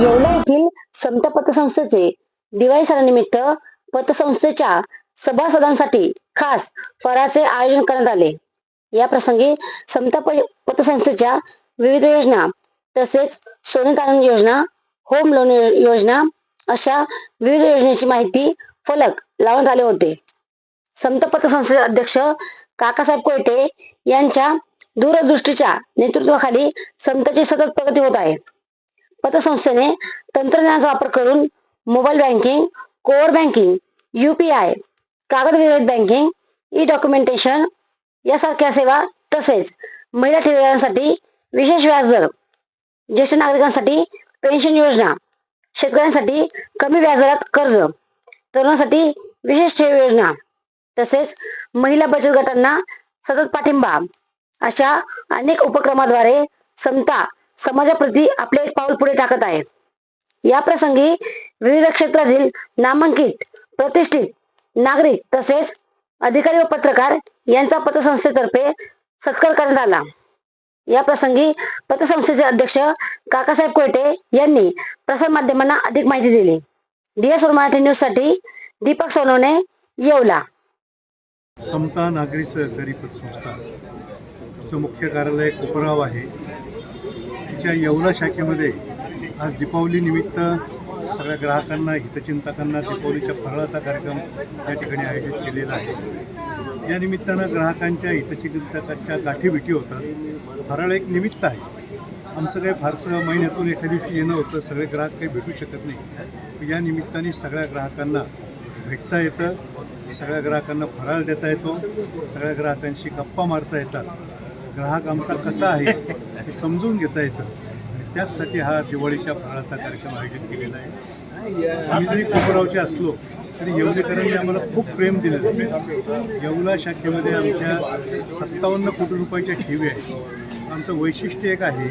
येवला येथील समता पतसंस्थेचे दिवाळी सणानिमित्त पतसंस्थेच्या सभासदांसाठी खास फराचे आयोजन करण्यात आले. या प्रसंगी समता पतसंस्थेच्या विविध योजना तसेच सोने तारण योजना होम लोन योजना अशा विविध योजनेची माहिती फलक लावण्यात आले होते. समता पतसंस्थेचे अध्यक्ष काकासाहेब कोयटे यांच्या दूरदृष्टीच्या नेतृत्वाखाली समताची सतत प्रगती होत आहे. पतसंस्थेने तंत्रज्ञानाचा वापर करून mobile banking core banking UPI कागदविरहित banking e documentation यासारख्या सेवा तसेच महिला ठेवीदारांसाठी विशेष व्याजदर ज्येष्ठ नागरिकांसाठी पेन्शन योजना शेतकऱ्यांसाठी कमी व्याजदरात कर्ज तरुणांसाठी विशेष ठेव योजना तसेच महिला बचत गटांना सतत पाठिंबा अशा अनेक उपक्रमाद्वारे समता समाजाप्रती आपले एक पाऊल पुढे टाकत आहे या प्रसंगी विविध क्षेत्रातील नामांकित प्रतिष्ठित नागरिक तसेच अधिकारी व पत्रकार यांचा पतसंस्थेतर्फे सत्कार करण्यात आला. या प्रसंगी पतसंस्थेचे अध्यक्ष काकासाहेब कोयटे यांनी प्रसार माध्यमांना अधिक माहिती दिली. डीएस मराठी न्यूजसाठी दीपक सोनवणे येवला. समता नागरी सहकारी पतसंस्था मुख्य कार्यालय कोपराव आहे. आमच्या येवला शाखेमध्ये आज दीपावली निमित्त सगळ्या ग्राहकांना हितचिंतकांना दीपावलीच्या फराळाचा कार्यक्रम या ठिकाणी आयोजित केलेला आहे. या निमित्तानं ग्राहकांच्या हितचिंतकाच्या गाठीभेटी होतात. फराळ एक निमित्त आहे. आमचं काही फारसं महिन्यातून एखाद्या दिवशी येणं होतं सगळे ग्राहक काही भेटू शकत नाही. या निमित्ताने सगळ्या ग्राहकांना भेटता येतं सगळ्या ग्राहकांना फराळ देता येतो सगळ्या ग्राहकांशी गप्पा मारता येतात. ग्राहक आमचा कसा आहे हे समजून घेता येतं. आणि त्याचसाठी हा दिवाळीच्या फळाचा कार्यक्रम आयोजित केलेला आहे. आम्ही जरी कोपरावचे असलो तरी येवलेकरांनी आम्हाला खूप प्रेम दिलं. येवला शाखेमध्ये आमच्या सत्तावन्न कोटी रुपयाच्या ठेवी आहेत. आमचं वैशिष्ट्य एक आहे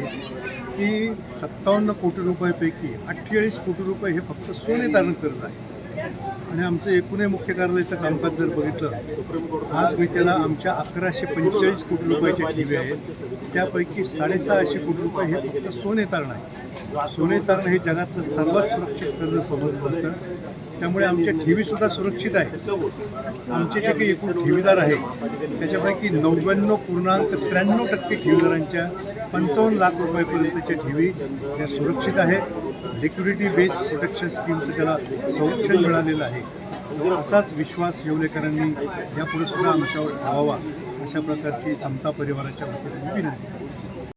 की सत्तावन्न कोटी रुपयापैकी अठ्ठेचाळीस कोटी रुपये हे फक्त सोने तारण कर्ज आहे. आणि आमचं एकूणही मुख्य कार्यालयाचं कामकाज जर बघितलं आज मी त्याला आमच्या अकराशे पंचेचाळीस कोटी रुपयाच्या ठेवी आहेत त्यापैकी साडेसहाशे कोटी रुपये हे फक्त सोने तारण आहे. सोने तारण हे जगातलं सर्वात सुरक्षित कर्ज समजलं जातं त्यामुळे आमच्या ठेवीसुद्धा सुरक्षित आहेत आमचे जे काही एकूण ठेवीदार आहेत त्याच्यापैकी नव्याण्णव पूर्णांक त्र्याण्णव टक्के ठेवीदारांच्या पंचावन्न लाख रुपयापर्यंतच्या ठेवी त्या सुरक्षित आहेत लिक्विडिटी बेस्ड प्रोटेक्शन स्कीमचं त्याला संरक्षण मिळालेलं आहे. असाच विश्वास येवलेकरांनी यापुढे सुद्धा आमच्यावर ठेवावा अशा प्रकारची समता परिवाराच्या वतीने विनंती